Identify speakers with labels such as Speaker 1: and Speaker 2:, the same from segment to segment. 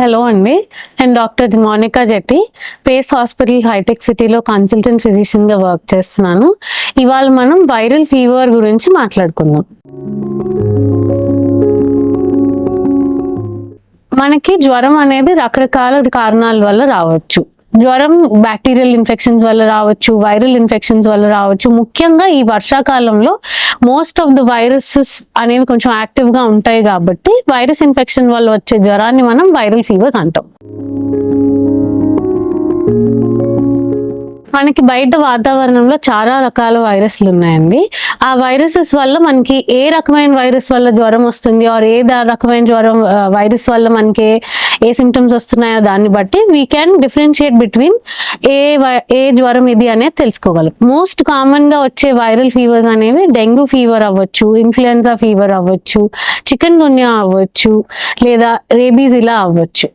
Speaker 1: Hello అండి నేను doctor Monica Jetti Pace hospital Hitech సిటీలో కన్సల్టెంట్ ఫిజిషియన్గా వర్క్ చేస్తున్నాను. ఇవాళ మనం వైరల్ ఫీవర్ గురించి మాట్లాడుకుందాం. మనకి జ్వరం అనేది రకరకాల కారణాల వల్ల రావచ్చు. జ్వరం బ్యాక్టీరియల్ ఇన్ఫెక్షన్స్ వల్ల రావచ్చు వైరల్ ఇన్ఫెక్షన్స్ వల్ల రావచ్చు. ముఖ్యంగా ఈ వర్షాకాలంలో మోస్ట్ ఆఫ్ ద వైరసెస్ అనేవి కొంచెం యాక్టివ్గా ఉంటాయి కాబట్టి వైరస్ ఇన్ఫెక్షన్ వల్ల వచ్చే జ్వరాన్ని మనం వైరల్ ఫీవర్స్ అంటాం. మనకి బయట వాతావరణంలో చాలా రకాల వైరస్లు ఉన్నాయండి. ఆ వైరసెస్ వల్ల మనకి ఏ రకమైన వైరస్ వల్ల జ్వరం వస్తుంది? ఆర్ ఏ దా- రకమైన జ్వరం వైరస్ వల్ల మనకి ఏ సిమ్టమ్స్ వస్తున్నాయో దాన్ని బట్టి వీ క్యాన్ డిఫరెన్షియేట్ బిట్వీన్ ఏ వై- ఏ జ్వరం ఇది అనేది తెలుసుకోగలం. మోస్ట్ కామన్గా వచ్చే వైరల్ ఫీవర్స్ అనేవి డెంగ్యూ ఫీవర్ అవ్వచ్చు ఇన్ఫ్లుయెన్జా ఫీవర్ అవ్వచ్చు చికెన్ గున్యా అవ్వచ్చు లేదా రేబీస్ ఇలా అవ్వచ్చు.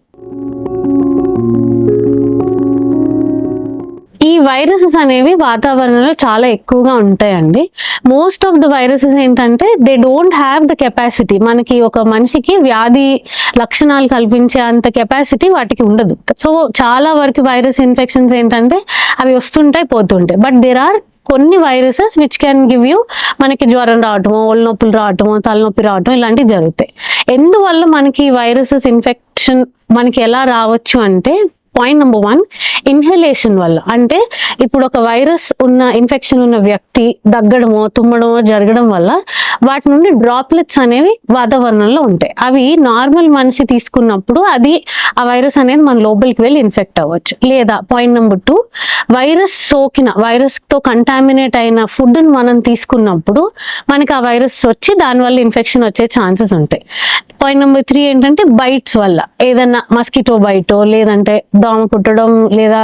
Speaker 1: వైరసెస్ అనేవి వాతావరణంలో చాలా ఎక్కువగా ఉంటాయండి. మోస్ట్ ఆఫ్ ద వైరసెస్ ఏంటంటే they don't have the capacity మనకి ఒక మనిషికి వ్యాధి లక్షణాలు కల్పించే అంత కెపాసిటీ వాటికి ఉండదు. సో చాలా వరకు వైరస్ ఇన్ఫెక్షన్స్ ఏంటంటే అవి వస్తుంటాయి పోతుంటాయి. బట్ దేర్ ఆర్ కొన్ని viruses which can give you మనకి జ్వరం రావటము ఒళ్ళు నొప్పులు రావటము తలనొప్పి రావటం ఇలాంటివి జరుగుతాయి. ఎందువల్ల మనకి వైరసెస్ ఇన్ఫెక్షన్ మనకి ఎలా రావచ్చు అంటే పాయింట్ నెంబర్ వన్ ఇన్హలేషన్ వల్ల. అంటే ఇప్పుడు ఒక వైరస్ ఉన్న ఇన్ఫెక్షన్ ఉన్న వ్యక్తి దగ్గడమో తుమ్మడమో జరగడం వల్ల వాటి నుండి డ్రాప్లెట్స్ అనేవి వాతావరణంలో ఉంటాయి. అవి నార్మల్ మనిషి తీసుకున్నప్పుడు అది ఆ వైరస్ అనేది మన లోపలికి వెళ్ళి ఇన్ఫెక్ట్ అవ్వచ్చు. లేదా పాయింట్ నెంబర్ టూ వైరస్ సోకిన వైరస్తో కంటామినేట్ అయిన ఫుడ్ని మనం తీసుకున్నప్పుడు మనకి ఆ వైరస్ వచ్చి దానివల్ల ఇన్ఫెక్షన్ వచ్చే ఛాన్సెస్ ఉంటాయి. పాయింట్ నెంబర్ త్రీ ఏంటంటే బైట్స్ వల్ల. ఏదన్నా మస్కిటో బైటో లేదంటే దోమ కుట్టడం లేదా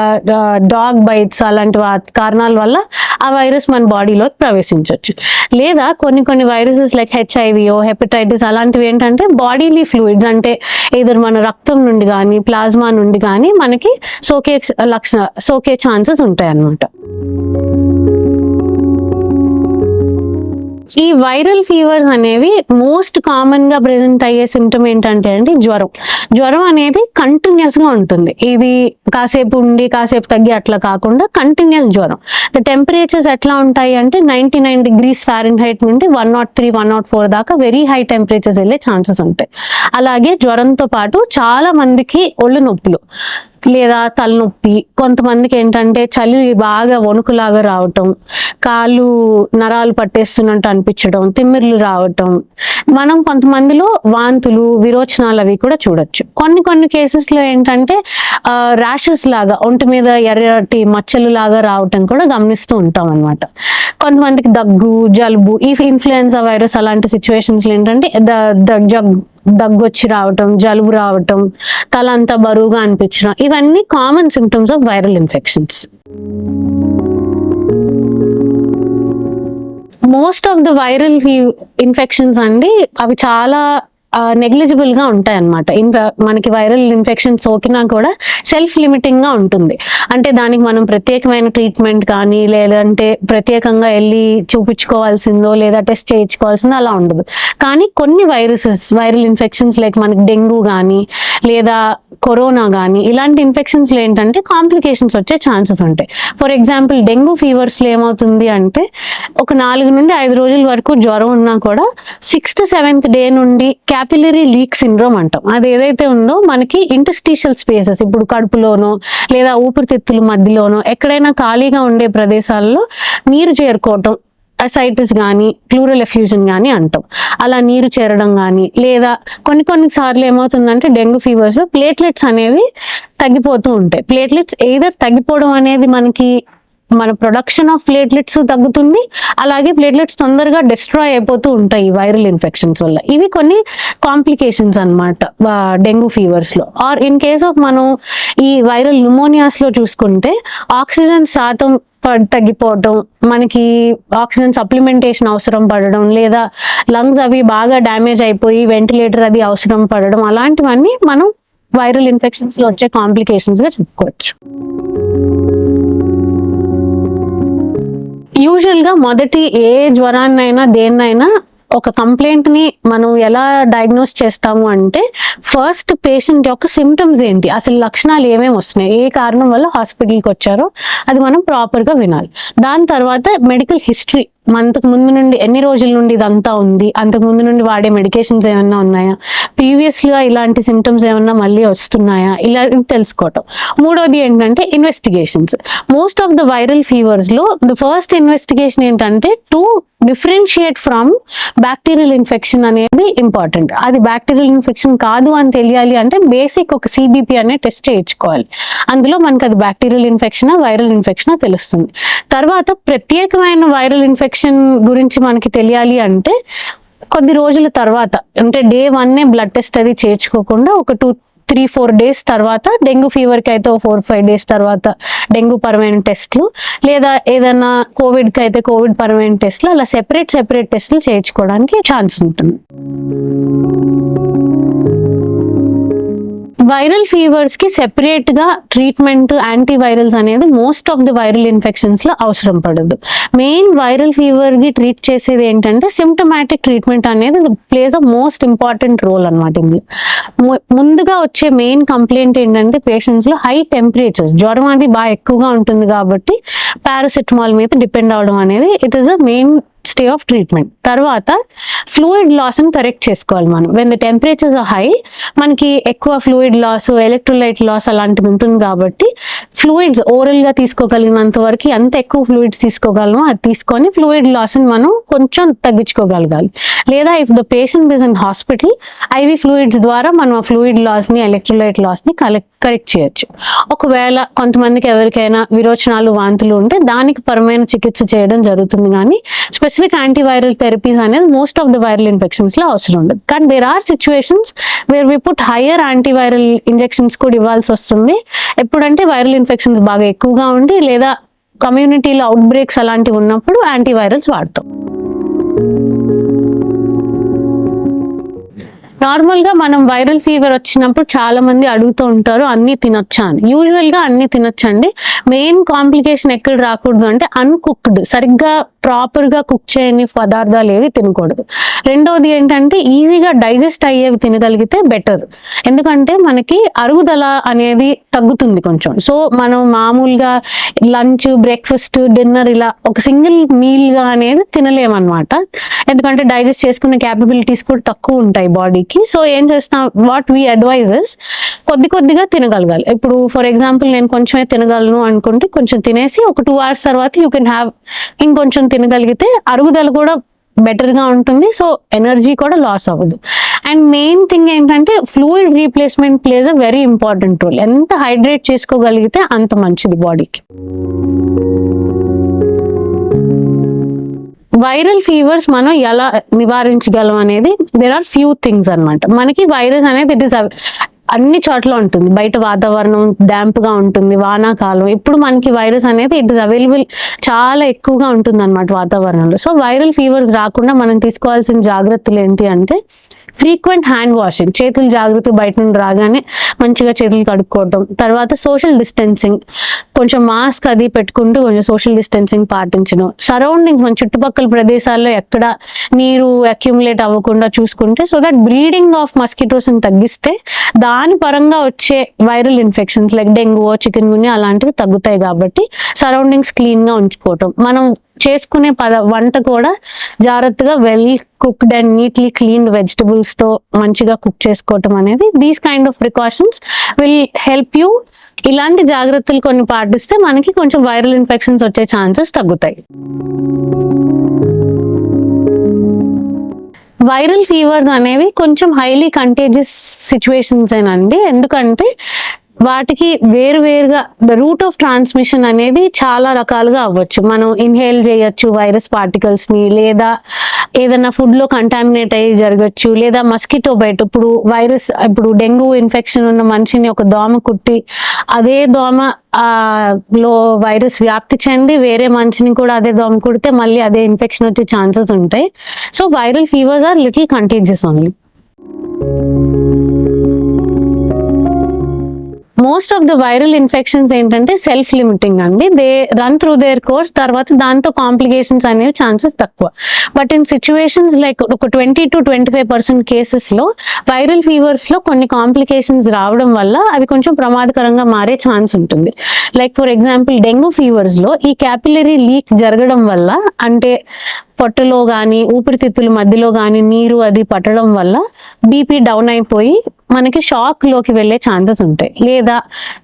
Speaker 1: డాగ్ బైట్స్ అలాంటి కారణాల వల్ల ఆ వైరస్ మన బాడీలోకి ప్రవేశించవచ్చు లేదా కొన్ని కొన్ని వైరసెస్ లైక్ హెచ్ఐవియో హెపటైటిస్ అలాంటివి ఏంటంటే బాడీలీ ఫ్లూయిడ్స్ అంటే ఏదో మన రక్తం నుండి కానీ ప్లాజ్మా నుండి కానీ మనకి సోకే లక్షణ సోకే ఛాన్సెస్ ఉంటాయి అన్నమాట ఈ వైరల్ ఫీవర్స్ అనేవి మోస్ట్ కామన్గా అయ్యే సిమ్టమ్ ఏంటంటే అండి జ్వరం. జ్వరం అనేది కంటిన్యూస్గా ఉంటుంది. ఇది కాసేపు ఉండి కాసేపు తగ్గి అట్లా కాకుండా కంటిన్యూస్ జ్వరం. ద టెంపరేచర్స్ ఎట్లా ఉంటాయి అంటే ninety nine degrees Fahrenheit నుండి one nought three one nought four దాకా వెరీ హై టెంపరేచర్స్ వెళ్ళే ఛాన్సెస్ ఉంటాయి. అలాగే జ్వరంతో పాటు చాలా మందికి ఒళ్ళు నొప్పులు. లేదా తలనొప్పి. కొంతమందికి ఏంటంటే చలి బాగా వణుకులాగా రావటం కాళ్ళు నరాలు పట్టేస్తున్నట్టు అనిపించడం తిమ్మిర్లు రావటం. మనం కొంతమందిలో వాంతులు విరోచనాలు అవి కూడా చూడొచ్చు. కొన్ని కొన్ని కేసెస్లో ఏంటంటే ర్యాషెస్ లాగా ఒంటి మీద ఎర్రటి మచ్చలు లాగా రావటం కూడా గమనిస్తూ ఉంటాం అనమాట కొంతమందికి దగ్గు జలుబు ఈ ఇన్ఫ్లుయెన్జా వైరస్ అలాంటి సిచ్యువేషన్స్లో ఏంటంటే ద- జగ్ దగ్గు వచ్చి రావటం జలుబు రావటం తల అంతా బరువుగా అనిపించడం ఇవన్నీ common symptoms of viral infections most of the viral infections అండి అవి చాలా నెగ్లిజిబుల్గా ఉంటాయి అనమాట మనకి వైరల్ ఇన్ఫెక్షన్ సోకినా కూడా సెల్ఫ్ లిమిటింగ్గా ఉంటుంది. అంటే దానికి మనం ప్రత్యేకమైన ట్రీట్మెంట్ కానీ లేదంటే ప్రత్యేకంగా వెళ్ళి చూపించుకోవాల్సిందో లేదా టెస్ట్ చేయించుకోవాల్సిందో అలా ఉండదు. కానీ కొన్ని వైరసెస్ వైరల్ ఇన్ఫెక్షన్స్ లైక్ మనకి డెంగ్యూ కానీ లేదా కరోనా కానీ ఇలాంటి ఇన్ఫెక్షన్స్లో ఏంటంటే కాంప్లికేషన్స్ వచ్చే ఛాన్సెస్ ఉంటాయి. ఫర్ ఎగ్జాంపుల్ డెంగ్యూ ఫీవర్స్లో ఏమవుతుంది అంటే ఒక నాలుగు నుండి ఐదు రోజుల వరకు జ్వరం ఉన్నా కూడా సిక్స్త్ సెవెంత్ డే నుండి క్యాపిలరీ లీక్ సిండ్రోమ్ అంటాం. అది ఏదైతే ఉందో మనకి ఇంటస్టీషియల్ స్పేసెస్ ఇప్పుడు కడుపులోనో లేదా ఊపిరితిత్తుల మధ్యలోనో ఎక్కడైనా ఖాళీగా ఉండే ప్రదేశాల్లో నీరు చేరుకోవటం అసైటిస్ కానీ ప్లూరల్ ఎఫ్యూజన్ కానీ అంటాం. అలా నీరు చేరడం కానీ లేదా కొన్ని కొన్ని సార్లు ఏమవుతుందంటే డెంగ్యూ ఫీవర్స్లో ప్లేట్లెట్స్ అనేవి తగ్గిపోతూ ఉంటాయి. ప్లేట్లెట్స్ ఏదర్ తగ్గిపోవడం అనేది మనకి మన ప్రొడక్షన్ ఆఫ్ ప్లేట్లెట్స్ తగ్గుతుంది. అలాగే ప్లేట్లెట్స్ తొందరగా డిస్ట్రాయ్ అయిపోతూ ఉంటాయి ఈ వైరల్ ఇన్ఫెక్షన్స్ వల్ల. ఇవి కొన్ని కాంప్లికేషన్స్ అనమాట డెంగ్యూ ఫీవర్స్లో ఆర్ ఇన్ కేస్ ఆఫ్ మనం ఈ వైరల్ న్యూమోనియాస్లో చూసుకుంటే ఆక్సిజన్ శాతం తగ్గిపోవటం మనకి ఆక్సిజన్ సప్లిమెంటేషన్ అవసరం పడడం లేదా లంగ్స్ అవి బాగా డ్యామేజ్ అయిపోయి వెంటిలేటర్ అది అవసరం పడడం అలాంటివన్నీ మనం వైరల్ ఇన్ఫెక్షన్స్లో వచ్చే కాంప్లికేషన్స్గా చెప్పుకోవచ్చు. యూజువల్గా మొదటి ఏ జ్వరాన్నైనా దేన్నైనా ఒక కంప్లైంట్ని మనం ఎలా డయాగ్నోస్ చేస్తాము అంటే ఫస్ట్ పేషెంట్ యొక్క సిమ్టమ్స్ ఏంటి? అసలు లక్షణాలు ఏమేమి వస్తున్నాయి? ఏ కారణం వల్ల హాస్పిటల్కి వచ్చారో అది మనం ప్రాపర్గా వినాలి. దాని తర్వాత మెడికల్ హిస్టరీ అంతకు ముందు నుండి ఎన్ని రోజుల నుండి ఇదంతా ఉంది? అంతకు ముందు నుండి వాడే మెడికేషన్స్ ఏమన్నా ఉన్నాయా? ప్రీవియస్గా ఇలాంటి సిమ్టమ్స్ ఏమన్నా మళ్ళీ వస్తున్నాయా? ఇలా తెలుసుకోవటం. మూడోది ఏంటంటే investigations most of the viral ఫీవర్స్లో the first investigation ఏంటంటే to differentiate from bacterial infection అనేది ఇంపార్టెంట్ అది బ్యాక్టీరియల్ ఇన్ఫెక్షన్ కాదు అని తెలియాలి అంటే బేసిక్ ఒక సిబిపి అనే టెస్ట్ చేయించుకోవాలి. అందులో మనకి అది బ్యాక్టీరియల్ ఇన్ఫెక్షన్ వైరల్ ఇన్ఫెక్షన్ తెలుస్తుంది. తర్వాత ప్రత్యేకమైన వైరల్ ఇన్ఫెక్షన్ గురించి మనకి తెలియాలి అంటే కొద్ది రోజుల తర్వాత అంటే డే వన్నే బ్లడ్ టెస్ట్ అది చేర్చుకోకుండా ఒక టూ త్రీ ఫోర్ డేస్ తర్వాత డెంగ్యూ ఫీవర్కి అయితే ఫోర్ ఫైవ్ డేస్ తర్వాత డెంగ్యూ పరమైన టెస్ట్లు లేదా ఏదైనా కోవిడ్కి అయితే కోవిడ్ పరమైన టెస్ట్లు అలా సెపరేట్ సెపరేట్ టెస్ట్లు చేయించుకోవడానికి ఛాన్స్ ఉంటుంది. వైరల్ ఫీవర్స్కి సెపరేట్గా ట్రీట్మెంట్ యాంటీవైరల్స్ అనేది మోస్ట్ ఆఫ్ ది వైరల్ ఇన్ఫెక్షన్స్లో అవసరం పడదు. మెయిన్ వైరల్ ఫీవర్కి ట్రీట్ చేసేది ఏంటంటే సిమ్టమాటిక్ ట్రీట్మెంట్ అనేది plays a most important role అనమాట ఇందులో. ము- ముందుగా వచ్చే మెయిన్ కంప్లైంట్ ఏంటంటే పేషెంట్స్లో హై టెంపరేచర్స్ జ్వరం అది బాగా ఎక్కువగా ఉంటుంది కాబట్టి పారాసిటమాల్ మీద డిపెండ్ అవడం అనేది it is the mainstay of treatment తర్వాత ఫ్లూయిడ్ లాస్ని కరెక్ట్ చేసుకోవాలి మనం. వెన్ ద టెంపరేచర్స్ హై మనకి ఎక్కువ ఫ్లూయిడ్ లాస్ ఎలక్ట్రోలైట్ లాస్ అలాంటివి ఉంటుంది కాబట్టి ఫ్లూయిడ్స్ ఓరల్గా తీసుకోగలిగినంత వరకు ఎంత ఎక్కువ ఫ్లూయిడ్స్ తీసుకోగలమో అది తీసుకొని ఫ్లూయిడ్ లాస్ని మనం కొంచెం తగ్గించుకోగలగాలి. లేదా if the patient is in hospital IV fluids ద్వారా మనం ఆ ఫ్లూయిడ్ లాస్ని ఎలక్ట్రోలైట్ లాస్ని కలెక్ట్ కరెక్ట్ చేయొచ్చు. ఒకవేళ కొంతమందికి ఎవరికైనా విరోచనాలు వాంతులు ఉంటే దానికి పరమైన చికిత్స చేయడం జరుగుతుంది కానీ స్పెసిఫిక్ యాంటీవైరల్ థెరపీస్ అనేది మోస్ట్ ఆఫ్ ద వైరల్ ఇన్ఫెక్షన్స్లో అవసరం ఉండదు. కానీ there are situations where we put higher antiviral injections కూడా ఇవ్వాల్సి వస్తుంది. ఎప్పుడంటే వైరల్ ఇన్ఫెక్షన్స్ బాగా ఎక్కువగా ఉండి లేదా కమ్యూనిటీలో అవుట్ బ్రేక్స్ అలాంటివి ఉన్నప్పుడు యాంటీవైరల్స్ వాడతాం. నార్మల్గా మనం వైరల్ ఫీవర్ వచ్చినప్పుడు చాలా మంది అడుగుతూ ఉంటారు అన్ని తినొచ్చా? అని. యూజువల్గా అన్ని తినొచ్చండి. మెయిన్ కాంప్లికేషన్ ఎక్కడ రాకూడదు అంటే అన్కుక్డ్ సరిగ్గా ప్రాపర్గా కుక్ చేయని పదార్థాలు ఏవి తినకూడదు. రెండవది ఏంటంటే ఈజీగా డైజెస్ట్ అయ్యేవి తినగలిగితే బెటర్ ఎందుకంటే మనకి అరుగుదల అనేది తగ్గుతుంది కొంచెం. సో మనం మామూలుగా లంచ్ బ్రేక్ఫాస్ట్ డిన్నర్ ఇలా ఒక సింగిల్ మీల్గా అనేది తినలేమన్నమాట. ఎందుకంటే డైజెస్ట్ చేసుకునే క్యాపబిలిటీస్ కూడా తక్కువ ఉంటాయి బాడీకి సో ఏం చేస్తాం? వాట్ వీ అడ్వైజెస్ కొద్ది కొద్దిగా తినగలగాలి. ఇప్పుడు ఫర్ ఎగ్జాంపుల్ నేను కొంచెమే తినగలను అనుకుంటే కొంచెం తినేసి ఒక టూ అవర్స్ తర్వాత యూ కెన్ హ్యావ్ ఇంకొంచెం తినగలిగితే అరుగుదల కూడా బెటర్గా ఉంటుంది. సో ఎనర్జీ కూడా లాస్ అవ్వదు. అండ్ మెయిన్ థింగ్ ఏంటంటే fluid replacement plays a very important role ఎంత హైడ్రేట్ చేసుకోగలిగితే అంత మంచిది బాడీకి వైరల్ ఫీవర్స్ మనం ఎలా నివారించగలం అనేది దేర్ ఆర్ ఫ్యూ థింగ్స్ అన్నమాట. మనకి వైరస్ అనేది ఇట్ ఇస్ అన్ని చోట్ల ఉంటుంది. బయట వాతావరణం డాంప్గా ఉంటుంది వానాకాలం. ఇప్పుడు మనకి వైరస్ అనేది ఇట్ ఇస్ అవైలబుల్ చాలా ఎక్కువగా ఉంటుంది అనమాట వాతావరణంలో. సో వైరల్ ఫీవర్స్ రాకుండా మనం తీసుకోవాల్సిన జాగ్రత్తలు ఏంటి అంటే ఫ్రీక్వెంట్ హ్యాండ్ వాషింగ్ చేతులు జాగ్రత్త బయట నుండి రాగానే మంచిగా చేతులు కడుక్కోవటం. తర్వాత సోషల్ డిస్టెన్సింగ్ కొంచెం మాస్క్ అది పెట్టుకుంటూ కొంచెం సోషల్ డిస్టెన్సింగ్ పాటించడం. సరౌండింగ్స్ మన చుట్టుపక్కల ప్రదేశాల్లో ఎక్కడ నీరు అక్యుములేట్ అవ్వకుండా చూసుకుంటే సో దట్ బ్రీడింగ్ ఆఫ్ మస్కిటోస్ని తగ్గిస్తే దాని పరంగా వచ్చే viral infections like dengue chikungunya అలాంటివి తగ్గుతాయి కాబట్టి సరౌండింగ్స్ క్లీన్గా ఉంచుకోవటం. మనం చేసుకునే పద వంట కూడా జాగ్రత్తగా well cooked and neatly clean వెజిటబుల్స్తో మంచిగా కుక్ చేసుకోవటం అనేది these kind of precautions will help you. ఇలాంటి జాగ్రత్తలు కొన్ని పాటిస్తే మనకి కొంచెం వైరల్ ఇన్ఫెక్షన్స్ వచ్చే ఛాన్సెస్ తగ్గుతాయి. వైరల్ ఫీవర్స్ అనేవి కొంచెం హైలీ కంటేజియస్ సిచ్యువేషన్స్ ఏనండి ఎందుకంటే వాటికి వేరు వేరుగా ద రూట్ ఆఫ్ ట్రాన్స్మిషన్ అనేది చాలా రకాలుగా అవ్వచ్చు. మనం ఇన్హేల్ చేయొచ్చు వైరస్ పార్టికల్స్ని లేదా ఏదైనా ఫుడ్లో కంటామినేట్ అయ్యి జరగచ్చు లేదా మస్కిటో బయట ఇప్పుడు వైరస్ ఇప్పుడు డెంగ్యూ ఇన్ఫెక్షన్ ఉన్న మనిషిని ఒక దోమ కుట్టి అదే దోమ లో వైరస్ వ్యాప్తి చెంది వేరే మనిషిని కూడా అదే దోమ కుడితే మళ్ళీ అదే ఇన్ఫెక్షన్ వచ్చే ఛాన్సెస్ ఉంటాయి. So viral fevers are little contagious only most of the viral infections ఏంటంటే సెల్ఫ్ లిమిటింగ్ అండి. They run through their course తర్వాత దాంతో కాంప్లికేషన్స్ అనేవి ఛాన్సెస్ తక్కువ. బట్ ఇన్ సిచ్యువేషన్స్ లైక్ ఒక twenty to twenty five percent కేసెస్లో viral ఫీవర్స్లో కొన్ని కాంప్లికేషన్స్ రావడం వల్ల అవి కొంచెం ప్రమాదకరంగా మారే ఛాన్స్ ఉంటుంది. లైక్ ఫర్ ఎగ్జాంపుల్ డెంగ్యూ ఫీవర్స్లో ఈ క్యాపిలరీ లీక్ జరగడం వల్ల అంటే పొట్టలో కానీ ఊపిరితిత్తుల మధ్యలో కానీ నీరు అది పట్టడం వల్ల బీపీ డౌన్ అయిపోయి మనకి షాక్లోకి వెళ్ళే ఛాన్సెస్ ఉంటాయి. లేదా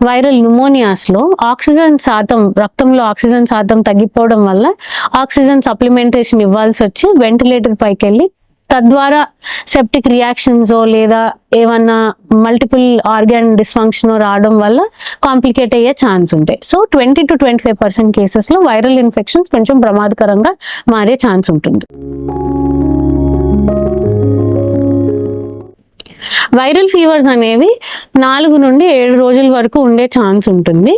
Speaker 1: వైరల్ న్యూమోనియాస్లో ఆక్సిజన్ శాతం రక్తంలో ఆక్సిజన్ శాతం తగ్గిపోవడం వల్ల ఆక్సిజన్ సప్లిమెంటేషన్ ఇవ్వాల్సి వచ్చి వెంటిలేటర్ పైకి వెళ్ళి తద్వారా సెప్టిక్ రియాక్షన్స్ లేదా ఏమన్నా మల్టిపుల్ ఆర్గాన్ డిస్ఫంక్షన్ రావడం వల్ల కాంప్లికేట్ అయ్యే ఛాన్స్ ఉంటాయి. So twenty to twenty five percent కేసెస్లో వైరల్ ఇన్ఫెక్షన్స్ కొంచెం ప్రమాదకరంగా మారే ఛాన్స్ ఉంటుంది. వైరల్ ఫీవర్స్ అనేవి నాలుగు నుండి ఏడు రోజుల వరకు ఉండే ఛాన్స్ ఉంటుంది.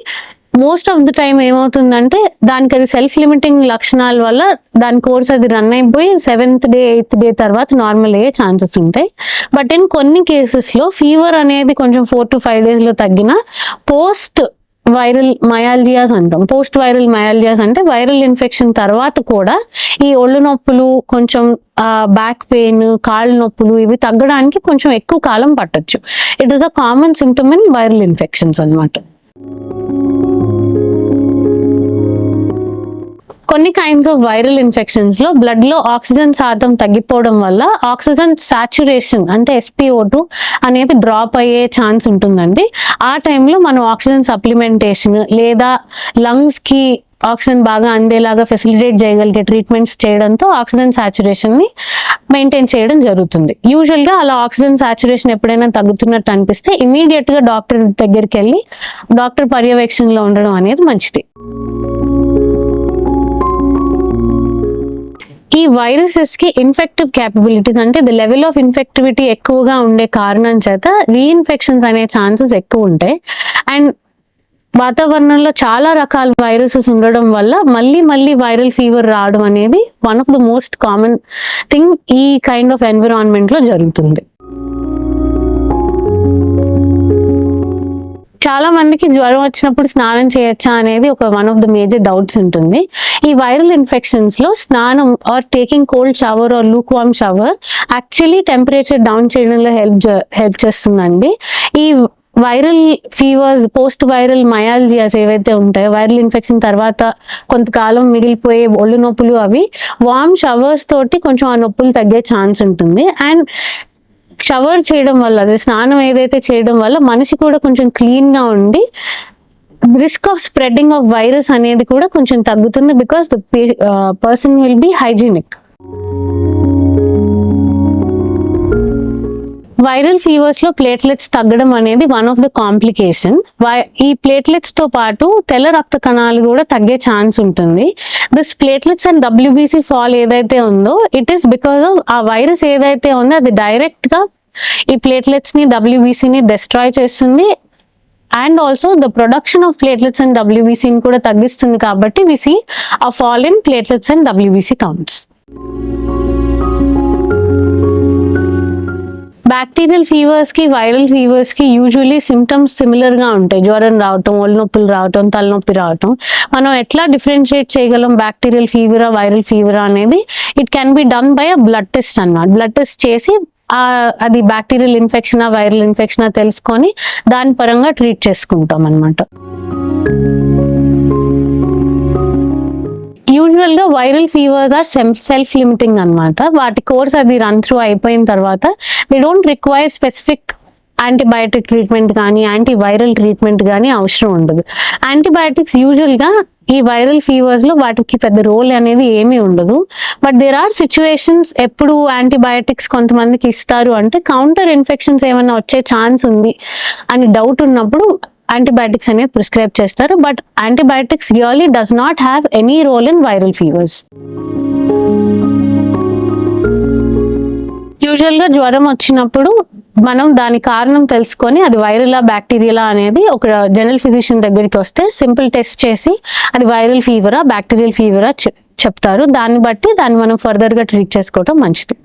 Speaker 1: మోస్ట్ ఆఫ్ ద టైం ఏమవుతుందంటే దానికి అది సెల్ఫ్ లిమిటింగ్ లక్షణాల వల్ల దాని కోర్స్ అది రన్ అయిపోయి సెవెంత్ డే ఎయిత్ డే తర్వాత నార్మల్ అయ్యే ఛాన్సెస్ ఉంటాయి. బట్ ఇన్ కొన్ని కేసెస్లో ఫీవర్ అనేది కొంచెం ఫోర్ టు ఫైవ్ డేస్లో తగ్గిన పోస్ట్ వైరల్ మయాలజియాస్ అంటాం. పోస్ట్ వైరల్ మయాలజియాస్ అంటే వైరల్ ఇన్ఫెక్షన్ తర్వాత కూడా ఈ ఒళ్ళు నొప్పులు కొంచెం బ్యాక్ పెయిన్ కాళ్ళ నొప్పులు ఇవి తగ్గడానికి కొంచెం ఎక్కువ కాలం పట్టొచ్చు. It is a common symptom in viral infections అన్నమాట. కొన్ని కైండ్స్ ఆఫ్ వైరల్ ఇన్ఫెక్షన్స్లో బ్లడ్లో ఆక్సిజన్ శాతం తగ్గిపోవడం వల్ల ఆక్సిజన్ సాచురేషన్ అంటే ఎస్పిఓ టూ అనేది డ్రాప్ అయ్యే ఛాన్స్ ఉంటుందండి. ఆ టైంలో మనం ఆక్సిజన్ సప్లిమెంటేషన్ లేదా లంగ్స్కి ఆక్సిజన్ బాగా అందేలాగా ఫెసిలిటేట్ చేయగలిగే ట్రీట్మెంట్స్ చేయడంతో ఆక్సిజన్ సాచురేషన్ని మెయింటైన్ చేయడం జరుగుతుంది. యూజువల్గా అలా ఆక్సిజన్ సాచురేషన్ ఎప్పుడైనా తగ్గుతున్నట్టు అనిపిస్తే ఇమీడియట్గా డాక్టర్ దగ్గరికి వెళ్ళి డాక్టర్ పర్యవేక్షణలో ఉండడం అనేది మంచిది. ఈ వైరసెస్కి ఇన్ఫెక్టివ్ క్యాపబిలిటీస్ అంటే ది లెవెల్ ఆఫ్ ఇన్ఫెక్టివిటీ ఎక్కువగా ఉండే కారణం చేత రీఇన్ఫెక్షన్స్ అనే ఛాన్సెస్ ఎక్కువ ఉంటాయి. అండ్ వాతావరణంలో చాలా రకాల వైరసెస్ ఉండడం వల్ల మళ్ళీ మళ్ళీ వైరల్ ఫీవర్ రావడం అనేది one of the most common thing ఈ కైండ్ ఆఫ్ ఎన్విరాన్మెంట్లో జరుగుతుంది. చాలా మందికి జ్వరం వచ్చినప్పుడు స్నానం చేయొచ్చా అనేది ఒక one of the major doubts ఉంటుంది. ఈ వైరల్ ఇన్ఫెక్షన్స్లో స్నానం or taking cold shower or lukewarm shower actually temperature down చేయడంలో హెల్ప్ హెల్ప్ చేస్తుందండి. ఈ viral fevers post viral myalgias ఏవైతే ఉంటాయో వైరల్ ఇన్ఫెక్షన్ తర్వాత కొంతకాలం మిగిలిపోయే ఒళ్ళు నొప్పులు అవి వామ్ షవర్స్ తోటి కొంచెం ఆ నొప్పులు తగ్గే ఛాన్స్ ఉంటుంది. అండ్ షవర్ చేయడం వల్ల అదే స్నానం ఏదైతే చేయడం వల్ల మనిషి కూడా కొంచెం క్లీన్గా ఉండి risk of spreading of virus అనేది కూడా కొంచెం తగ్గుతుంది because the person will be hygienic viral ఫీవర్స్లో platelets తగ్గడం అనేది వన్ ఆఫ్ ద కాంప్లికేషన్ ఈ ప్లేట్లెట్స్తో పాటు తెల్ల రక్త కణాలు కూడా తగ్గే ఛాన్స్ ఉంటుంది. This platelets and WBC fall ఏదైతే ఉందో ఇట్ ఈస్ బికాస్ ఆఫ్ ఆ వైరస్ ఏదైతే ఉందో అది డైరెక్ట్గా ఈ ప్లేట్లెట్స్ని డబ్ల్యూబీసీని డిస్ట్రాయ్ చేస్తుంది. And also the production of platelets and డబ్ల్యూబీసీని కూడా తగ్గిస్తుంది కాబట్టి we see a fall in platelets and WBC counts bacterial ఫీవర్స్కి viral ఫీవర్స్కి యూజువలీ సిమ్టమ్స్ సిమిలర్గా ఉంటాయి. జ్వరం రావటం ఒళ్ళు నొప్పులు రావటం తలనొప్పి రావటం. మనం ఎట్లా డిఫరెన్షియేట్ చేయగలం బ్యాక్టీరియల్ ఫీవరా వైరల్ ఫీవరా అనేది? It can be done by a blood test అన్నమాట. బ్లడ్ టెస్ట్ చేసి అది బ్యాక్టీరియల్ ఇన్ఫెక్షనా వైరల్ ఇన్ఫెక్షనా తెలుసుకొని దాని పరంగా ట్రీట్ చేసుకుంటాం అనమాట యూజువల్గా viral fevers are self limiting అన్నమాట. వాటి కోర్స్ అది రన్ త్రూ అయిపోయిన తర్వాత they don't require specific antibiotic treatment కానీ యాంటీవైరల్ ట్రీట్మెంట్ కానీ అవసరం ఉండదు. యాంటీబయాటిక్స్ యూజువల్గా ఈ వైరల్ ఫీవర్స్లో వాటికి పెద్ద రోల్ అనేది ఏమీ ఉండదు. బట్ దేర్ ఆర్ సిచ్యువేషన్స్ ఎప్పుడు యాంటీబయాటిక్స్ కొంతమందికి ఇస్తారు అంటే కౌంటర్ ఇన్ఫెక్షన్స్ ఏమైనా వచ్చే ఛాన్స్ ఉంది అని డౌట్ ఉన్నప్పుడు యాంటీబయాటిక్స్ అనేది ప్రిస్క్రైబ్ చేస్తారు but antibiotics really does not have any role in viral fevers యూజువల్గా జ్వరం వచ్చినప్పుడు మనం దాని కారణం తెలుసుకొని అది వైరలా బ్యాక్టీరియలా అనేది ఒక జనరల్ ఫిజిషియన్ దగ్గరికి వస్తే సింపుల్ టెస్ట్ చేసి అది వైరల్ ఫీవరా బ్యాక్టీరియల్ ఫీవరా చెప్తారు. దాన్ని బట్టి దాన్ని మనం ఫర్దర్గా ట్రీట్ చేసుకోవడం మంచిది.